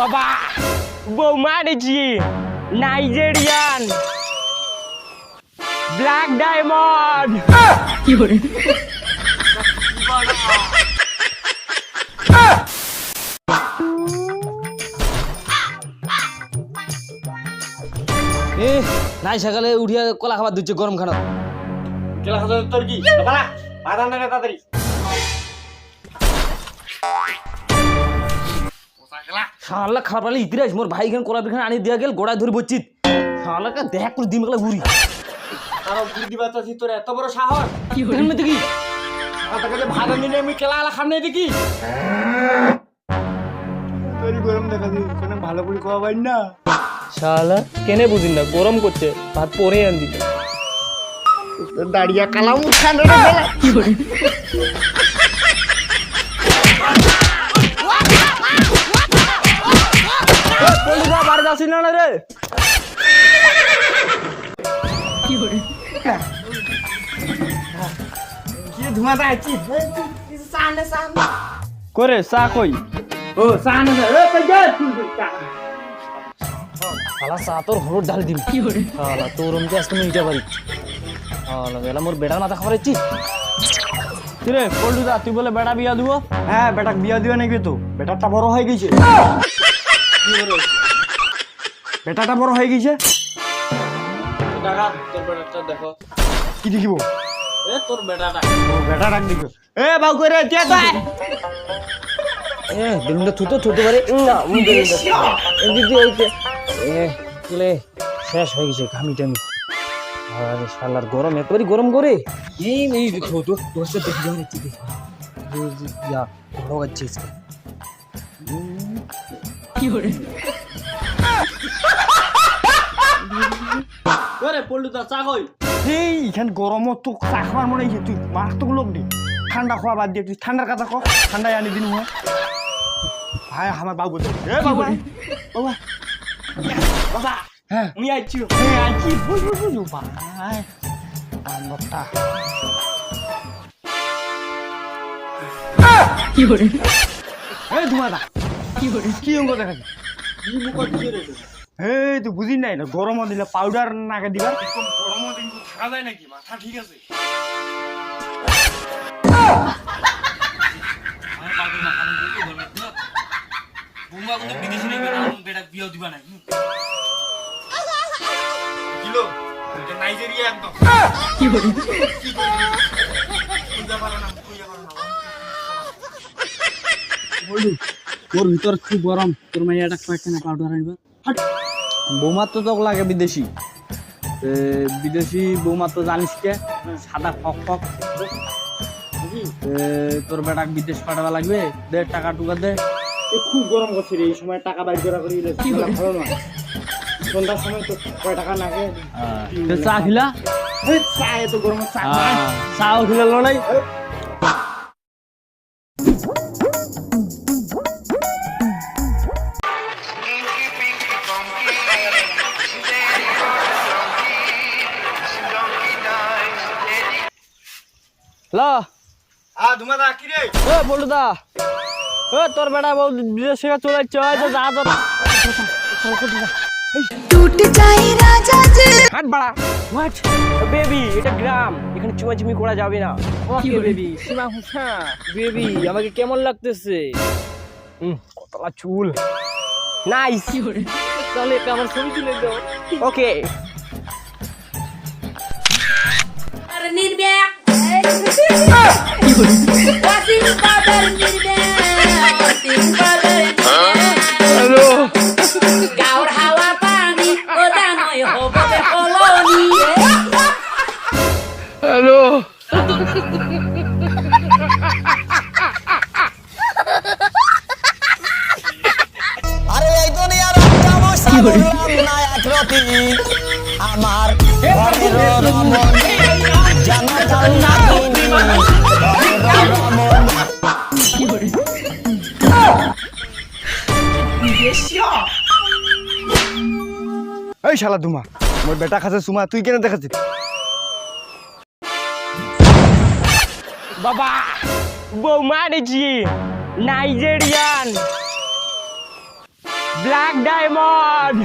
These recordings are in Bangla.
বাবা বৌমা এনেছি নাইজেরিয়ান ব্ল্যাক ডায়মন্ড। এ নাই সকালে উঠিয়া কলা খাবার দিচ্ছে গরম খানা। কেলা খাতে তোর কি? বাবা বাধা না তাড়াতাড়ি। শালা খাবার মোর ভাই খান কলা পিখান আনি দিয়া গেল গোড়ায় ধরে বচ্চিত শালাকে দেখ করে দিম গেলা ঘুরি। আরও বুদ্ধি দিবা তো তোর এত বড় সাহস। এখান মধ্যে কি তাকে আমি কেলা আলা খাম নাই দেখি। তোর গরম দেখা দি কোনো ভালো করে খাওয়া পাই না? শালা কেনে বুঝিন না গরম করছে ভাত পরে আন দিতে। দাঁড়িয়া কালাম বাড়ি যাচ্ছি না রে। কি ধোঁয়া যাচ্ছি করে চা কই? ও চা না। শালা চা তোর হলুদ ঢাল দিম। শালা তোর অমকে আজকে আমি ইটা পারি শালা বেলা মোর বেটার মাথা খাবার ইচ্ছি কিরে পল্টু দা তুই বলে বেটা বিয়া দিব? হ্যাঁ বেটা বিয়া দিবে নাকি তো? বেটাটা বড় হয়ে গেছে। বেটাটা বড় হয়ে গেছে। টাকা তোর বেটাটা দেখো। কি দেখিব? এ তোর বেটাটা। ও বেটা ডাক এ বাউ করে তিয়া তো এ বেলুনটা থুতো থুতে পারে না আমি বেলুনটা এদিকে হইতে এ লে শেষ হয়ে গেছে ঘামি টামি। আরে শালার গরম এতবারই গরম করে। এই এই দেখো তো তোর সাথে দেখি যাওয়ার ইচ্ছে দেখি যা বড় গাচ্ছে করে পল্টু দা চা কই এই এখান গরমত তো চা খাবার মনে হয়েছে তুই মাছ তো লোক দি। ঠান্ডা খাওয়া বাদ দিয়ে তুই ঠান্ডার কথা কো। ঠান্ডায় আনি দিন হয় ভাই আমার বাবু বলছে এ বাবা বাবা। বাবা হ্যাঁ আমি আইছি হ্যাঁ আইছি। বুঝ বুঝ বুঝ ভাই আন্দরটা এই ধুমাদা কি করে কি অঙ্গ দেখা এই তুই বুঝি নাই না গরম দিলে পাউডার নাকে দিবার গরম দিন থাকা যায় নাকি? মাথা ঠিক আছে। কিলো? এটা নাইজেরিয়া একদম। তোর ভিতর খুব গরম? তোর না পাউডার আনবা। বৌমার তো তোক লাগে বিদেশি। বিদেশি বৌমা তো জানিস কে? সাদা ফক ফক। তোর বেটাক বিদেশ পাঠাবা লাগবে। দে টাকা টুকা দে। খুব গরম করছে রে এই সময় টাকা বাইর করা করি ভালো না। সন্ধ্যার সময় তো কয় টাকা লাগে চা খিলা? চা এত গরম চা চা উঠিলে লড়াই হ্যালো আ ধুমাদা কি রে? ও ও তোর বেটা বউ বিদেশে চলে যাচ্ছে যা যা টুট রাজা বাড়া। হোয়াট বেবি এটা গ্রাম। এখানে চুমাচুমি করা যাবে না। ওকে বেবি সীমা হুসা বেবি আমাকে কেমন লাগতেছে? হুম কতলা চুল। নাইস তাহলে একটা আমার ছবি তুলে দাও। ওকে নির্বে হ্যালো আরে এই দুনিয়ার আমার ঘরের রমন তুমি এই শালা ধুমা মোর বেটা খাচ্ছে সুমা তুই কেন দেখাচ্ছিস? বাবা বৌমা এনেছি Nigerian. Black diamond.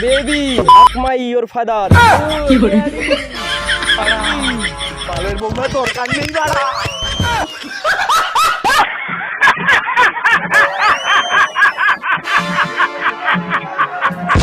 Baby my your father কি করে পালের বৌমা দরকার নেই